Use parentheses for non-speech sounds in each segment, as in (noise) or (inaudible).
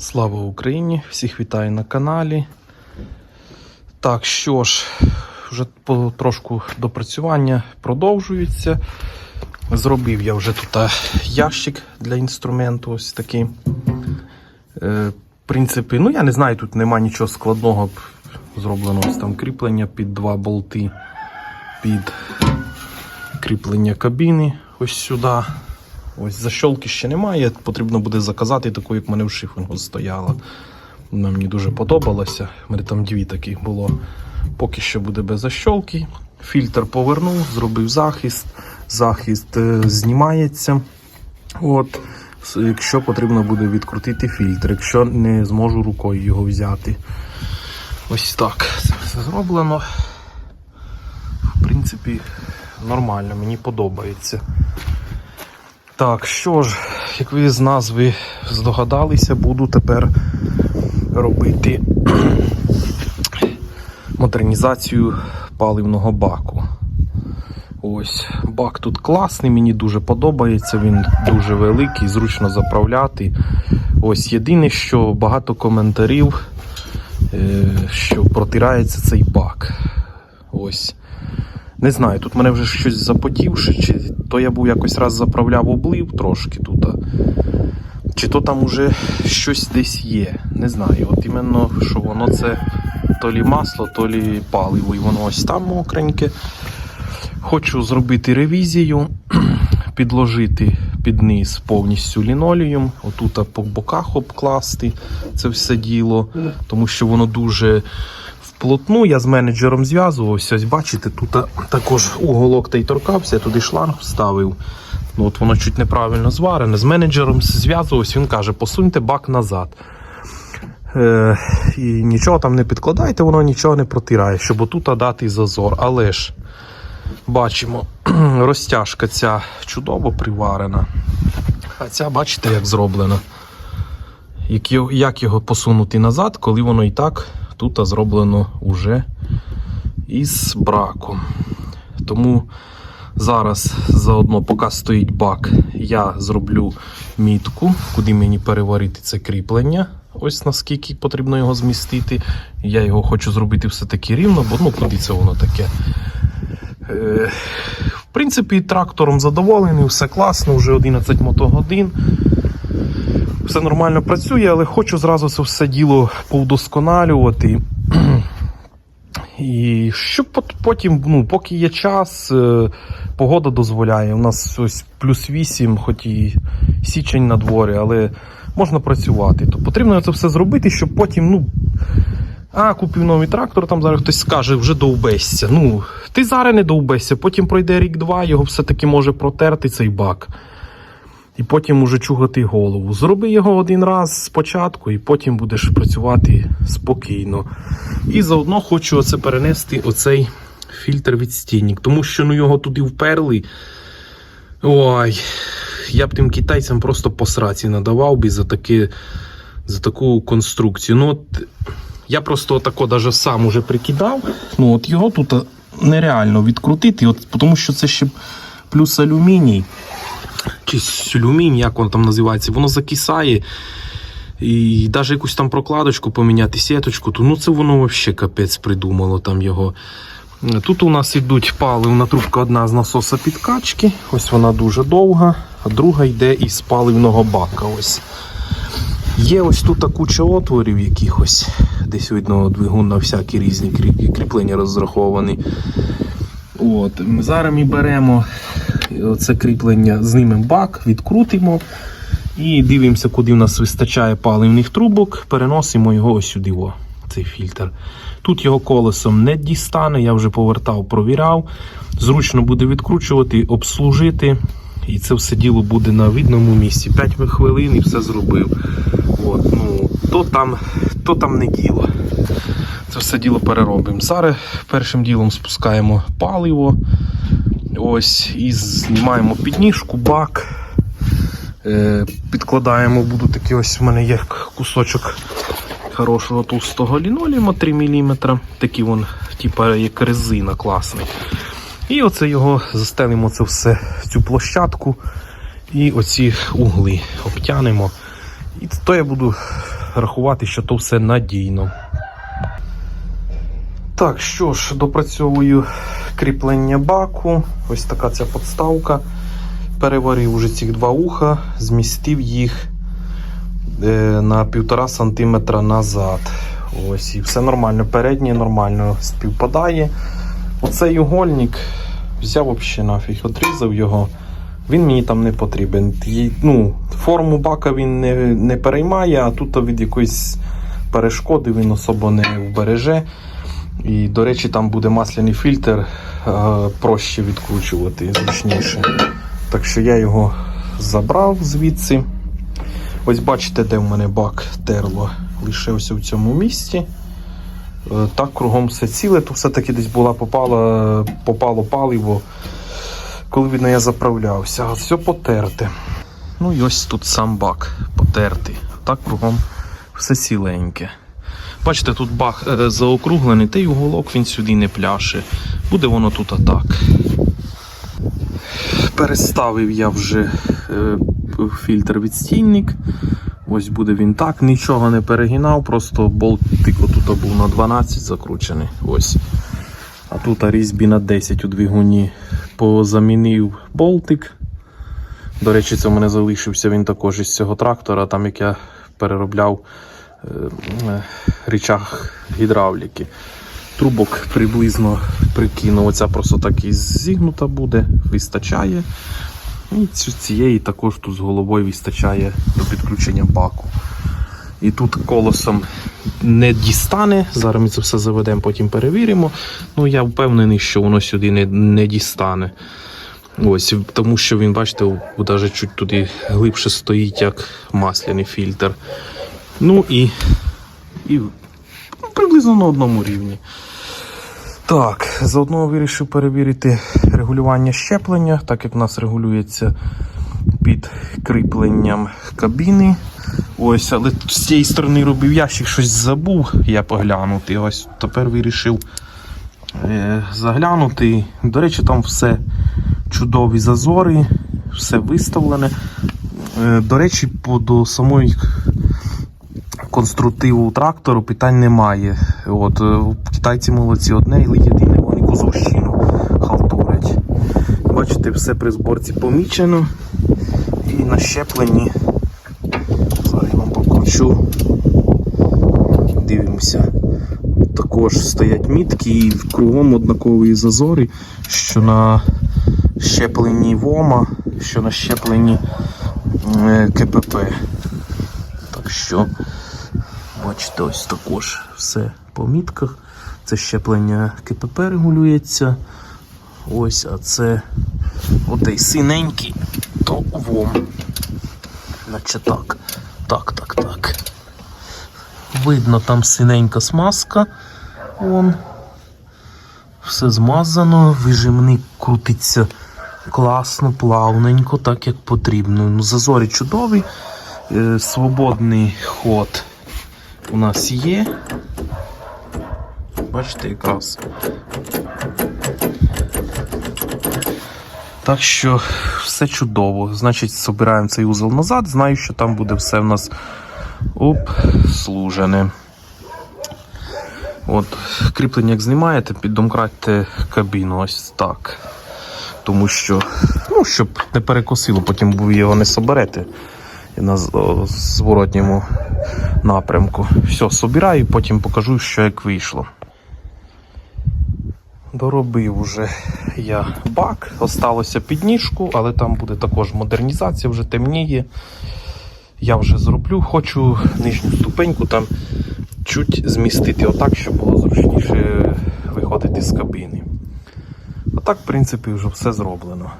Слава Україні! Всіх вітаю на каналі. Так, що ж, вже трошку допрацювання продовжується. Зробив я вже тут ящик для інструменту, ось такий. Е, в принципі, ну я не знаю, тут нема нічого складного. Зроблено ось там кріплення під два болти, під кріплення кабіни ось сюди. Ось защолки ще немає, потрібно буде заказати таку, як в мене в шифінгу стояла. Вона мені дуже подобалася. У мене там дві таких було. Поки що буде без защолки. Фільтр повернув, зробив захист. Захист е, знімається. От. Якщо потрібно буде відкрутити фільтр, якщо не зможу рукою його взяти. Ось так. Це все зроблено. В принципі, нормально, мені подобається. Так, що ж, як ви з назви здогадалися, буду тепер робити (clears throat) модернізацію паливного баку. Ось, бак тут класний, мені дуже подобається, він дуже великий, зручно заправляти. Ось єдине, що багато коментарів, е, що протирається цей бак. Ось. Не знаю, тут мене вже щось запотівши, чи то я був якось раз заправляв облив трошки тут. Чи то там уже щось десь є. Не знаю. От іменно, що воно це то лі масло, то лі паливо, і воно ось там мокреньке. Хочу зробити ревізію, (clears throat) підложити під низ повністю лінолеєм, отут по боках обкласти це все діло, тому що воно дуже вплотну. Я з менеджером зв'язувався. Ось бачите, тут також уголок та й торкався, туди шланг вставив. Ну, от воно чуть неправильно зварене. З менеджером зв'язувався, він каже, посуньте бак назад. Е, і нічого там не підкладайте, воно нічого не протирає, щоб отут дати зазор. Але ж бачимо, (clears throat) розтяжка ця чудово приварена. А ця, бачите, як зроблена. Як його посунути назад, коли воно і так тут зроблено уже із браком. Тому зараз заодно, поки стоїть бак, я зроблю мітку, куди мені переварити це кріплення. Ось наскільки потрібно його змістити. Я його хочу зробити все-таки рівно, бо ну куди це воно таке. Е, в принципі, трактором задоволений, все класно, вже 11 мотогодин. Все нормально працює, але хочу зразу це все діло повдосконалювати. (clears throat) І щоб потім, ну, поки є час, е, погода дозволяє. У нас ось плюс 8, хоч і січень на дворі, але можна працювати. То потрібно це все зробити, щоб потім, ну. А, купив новий трактор, там зараз хтось скаже, вже довбешся. Ну, ти зараз не довбешся, потім пройде рік-два, його все-таки може протерти цей бак. І потім уже чугати голову. Зроби його один раз спочатку, і потім будеш працювати спокійно. І заодно хочу оце перенести оцей фільтр від стінник, тому що ну його туди вперли. Ой, я б тим китайцям просто по сраці надавав би за таке, за таку конструкцію. Ну, от, я просто отако даже сам уже прикидав. Ну, от його тут нереально відкрутити, от, тому що це ще плюс алюміній чи сюлюмінь, як воно там називається, воно закисає. І навіть якусь там прокладочку поміняти, сіточку, то ну це воно взагалі капець придумало там його. Тут у нас йдуть паливна трубка одна з насоса підкачки. Ось вона дуже довга, а друга йде із паливного бака. Ось. Є ось тут куча отворів якихось. Десь видно двигун на всякі різні кріплення розраховані. От. Зараз ми беремо це кріплення, знімемо бак, відкрутимо і дивимося, куди в нас вистачає паливних трубок, переносимо його ось сюди, о, цей фільтр. Тут його колесом не дістане, я вже повертав, провіряв. Зручно буде відкручувати, обслужити. І це все діло буде на видному місці. 5 хвилин і все зробив. От, ну, то, там, то там не діло. Це все діло переробимо. Зараз першим ділом спускаємо паливо. Ось, і знімаємо підніжку, бак. Е, підкладаємо, буду такий ось в мене є кусочок хорошого товстого лінолеума 3 мм. Такий вон, типа як резина класний. І оце його застелимо це все цю площадку. І оці угли обтянемо. І то я буду рахувати, що то все надійно. Так, що ж, допрацьовую кріплення баку. Ось така ця подставка. Переварив уже ці два уха, змістив їх е, на півтора сантиметра назад. Ось, і все нормально. Переднє нормально співпадає. Оцей угольник взяв взагалі нафіг, одрізав його. Він мені там не потрібен. Ну, форму бака він не, не переймає, а тут від якоїсь перешкоди він особо не вбереже. І, до речі, там буде масляний фільтр, е, проще відкручувати, зручніше. Так що я його забрав звідси. Ось бачите, де в мене бак терло. Лишився в цьому місці. Е, Так, кругом все ціле, то все-таки десь була попала, попало паливо, коли видно, я заправлявся. А все потерте. Ну і ось тут сам бак потертий. Так кругом все ціленьке. Бачите, тут бак е, заокруглений, та й уголок він сюди не пляше. Буде воно тут атак. Переставив я вже е, фільтр відстійник. Ось буде він так, нічого не перегинав, просто болтик отут був на 12 закручений. Ось. А тут різьбі на 10 у двигуні позамінив болтик. До речі, це в мене залишився він також із цього трактора, там як я переробляв е, е, гідравліки. Трубок приблизно прикинув. Оця просто так і зігнута буде, вистачає. І цієї також тут з головою вистачає до підключення баку. І тут колесом не дістане. Зараз ми це все заведемо, потім перевіримо. Ну я впевнений, що воно сюди не, не дістане. Ось, тому що він, бачите, навіть чуть туди глибше стоїть, як масляний фільтр. Ну і, і приблизно на одному рівні. Так, заодно вирішив перевірити регулювання щеплення, так як в нас регулюється під кріпленням кабіни. Ось, але з цієї сторони робив ящик, щось забув я поглянути. Ось тепер вирішив е, заглянути. До речі, там все чудові зазори, все виставлене. Е, до речі, по до самої конструктиву трактору питань немає. От, е, китайці молодці одне і єдине, вони козовщину халтурять. Бачите, все при зборці помічено і на щепленні. Зараз я вам покручу. Дивимося. Також стоять мітки і кругом однакові зазори, що на щепленні ВОМа, що на щепленні е, КПП. Так що, бачите, ось також все по мітках. Це щеплення КПП регулюється. Ось, а це отей синенький, то ВОМ. Наче так. Так, так, так. Видно, там синенька смазка. Вон. Все змазано, вижимник крутиться класно, плавненько, так як потрібно. Ну, зазорі чудові. Е, Свободний ход у нас є. Бачите, якраз. Так що все чудово. Значить, збираємо цей узел назад. Знаю, що там буде все в нас обслужене. От, кріплення як знімаєте, піддомкратьте кабіну ось так. Тому що, ну, щоб не перекосило, потім ви його не соберете на зворотньому напрямку. Все, собираю, потім покажу, що як вийшло. Доробив уже я бак, осталося підніжку, але там буде також модернізація, вже темніє. Я вже зроблю, хочу нижню ступеньку там чуть змістити отак, щоб було зручніше виходити з кабіни. А так, в принципі, вже все зроблено.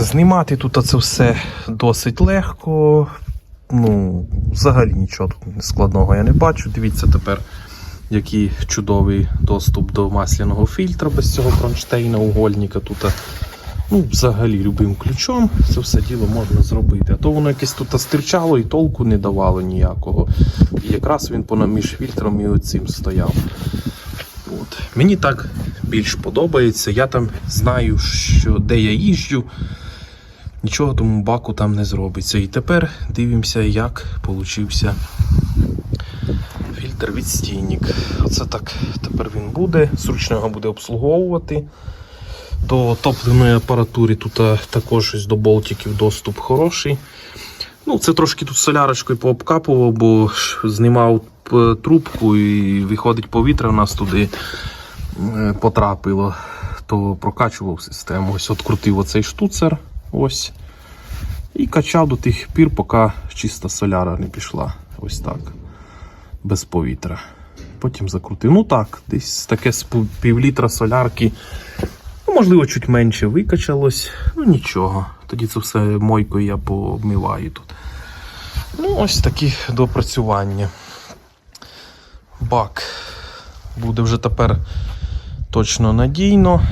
Знімати тут це все досить легко. Ну, взагалі нічого тут складного я не бачу. Дивіться тепер, який чудовий доступ до масляного фільтра без цього кронштейна, угольника. Тут, ну, взагалі, любим ключом це все діло можна зробити. А то воно якесь тут стирчало і толку не давало ніякого. І якраз він між фільтром і оцим стояв. От. Мені так більш подобається. Я там знаю, що де я їжджу. Нічого тому баку там не зробиться. І тепер дивимося, як получився фільтр відстійник. Оце так тепер він буде. Зручно його буде обслуговувати. До топливної апаратури тут також ось до болтиків доступ хороший. Ну, це трошки тут солярочкою пообкапував, бо знімав трубку і виходить повітря у нас туди е, потрапило, то прокачував систему. Ось открутив оцей штуцер. Ось. І качав до тих пір, поки чиста соляра не пішла. Ось так. Без повітря. Потім закрутив. Ну так, десь таке з півлітра солярки. Ну, можливо, чуть менше викачалось. Ну нічого. Тоді це все мойкою я пообмиваю тут. Ну, ось такі допрацювання. Бак буде вже тепер точно надійно.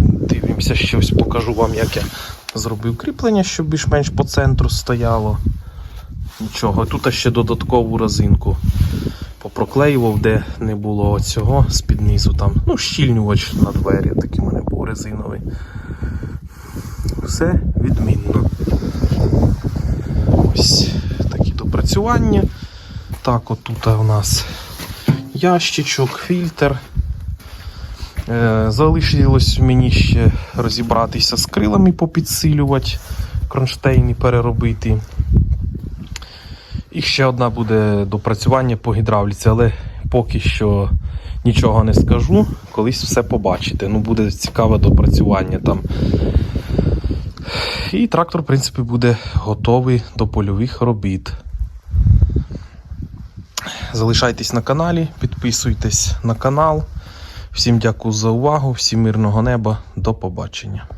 Дивимося, ще ось покажу вам, як я зробив кріплення, щоб більш-менш по центру стояло. Нічого. Тут ще додаткову резинку попроклеював, де не було цього з-під низу там. Ну, щільнювач на двері, такий у мене був резиновий. Все відмінно. Ось такі допрацювання. Так, отут у нас ящичок, фільтр. Е, залишилось мені ще розібратися з крилами, попідсилювати, кронштейни переробити. І ще одна буде допрацювання по гідравліці, але поки що нічого не скажу. Колись все побачите. Ну, буде цікаве допрацювання там. І трактор, в принципі, буде готовий до польових робіт. Залишайтесь на каналі, підписуйтесь на канал. Всім дякую за увагу, всім мирного неба, до побачення.